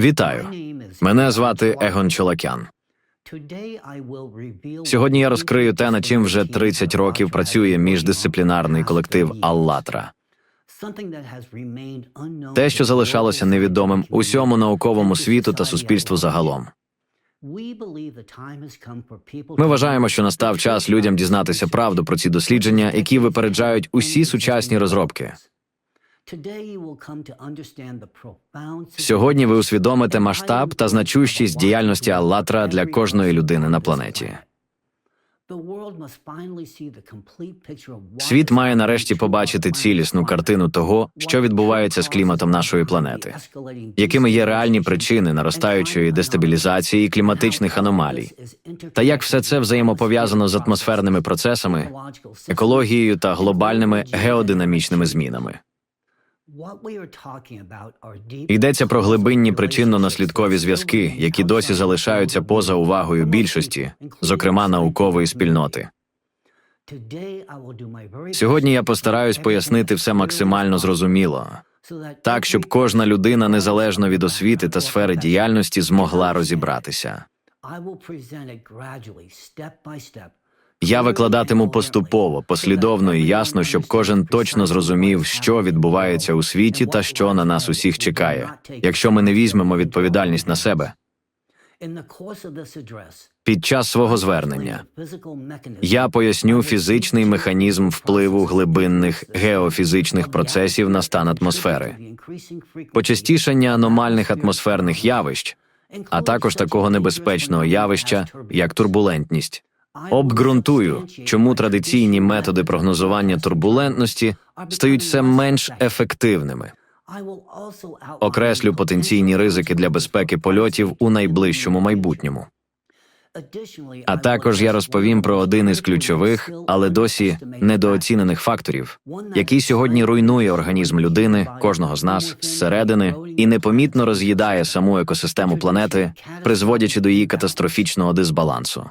Вітаю. Мене звати Егон Чолакян. Сьогодні я розкрию те, над чим вже 30 років працює міждисциплінарний колектив Аллатра. Те, що залишалося невідомим усьому науковому світу та суспільству загалом. Ми вважаємо, що настав час людям дізнатися правду про ці дослідження, які випереджають усі сучасні розробки. Сьогодні ви усвідомите масштаб та значущість діяльності Аллатра для кожної людини на планеті. Світ має нарешті побачити цілісну картину того, що відбувається з кліматом нашої планети, якими є реальні причини наростаючої дестабілізації і кліматичних аномалій, та як все це взаємопов'язано з атмосферними процесами, екологією та глобальними геодинамічними змінами. Йдеться про глибинні причинно-наслідкові зв'язки, які досі залишаються поза увагою більшості, зокрема наукової спільноти. Сьогодні я постараюсь пояснити все максимально зрозуміло, так щоб кожна людина, незалежно від освіти та сфери діяльності, змогла розібратися. Я викладатиму поступово, послідовно і ясно, щоб кожен точно зрозумів, що відбувається у світі та що на нас усіх чекає, якщо ми не візьмемо відповідальність на себе. Під час свого звернення я поясню фізичний механізм впливу глибинних геофізичних процесів на стан атмосфери, почастішання аномальних атмосферних явищ, а також такого небезпечного явища, як турбулентність. Обґрунтую, чому традиційні методи прогнозування турбулентності стають все менш ефективними. Окреслю потенційні ризики для безпеки польотів у найближчому майбутньому. А також я розповім про один із ключових, але досі недооцінених факторів, який сьогодні руйнує організм людини, кожного з нас зсередини, і непомітно роз'їдає саму екосистему планети, призводячи до її катастрофічного дисбалансу.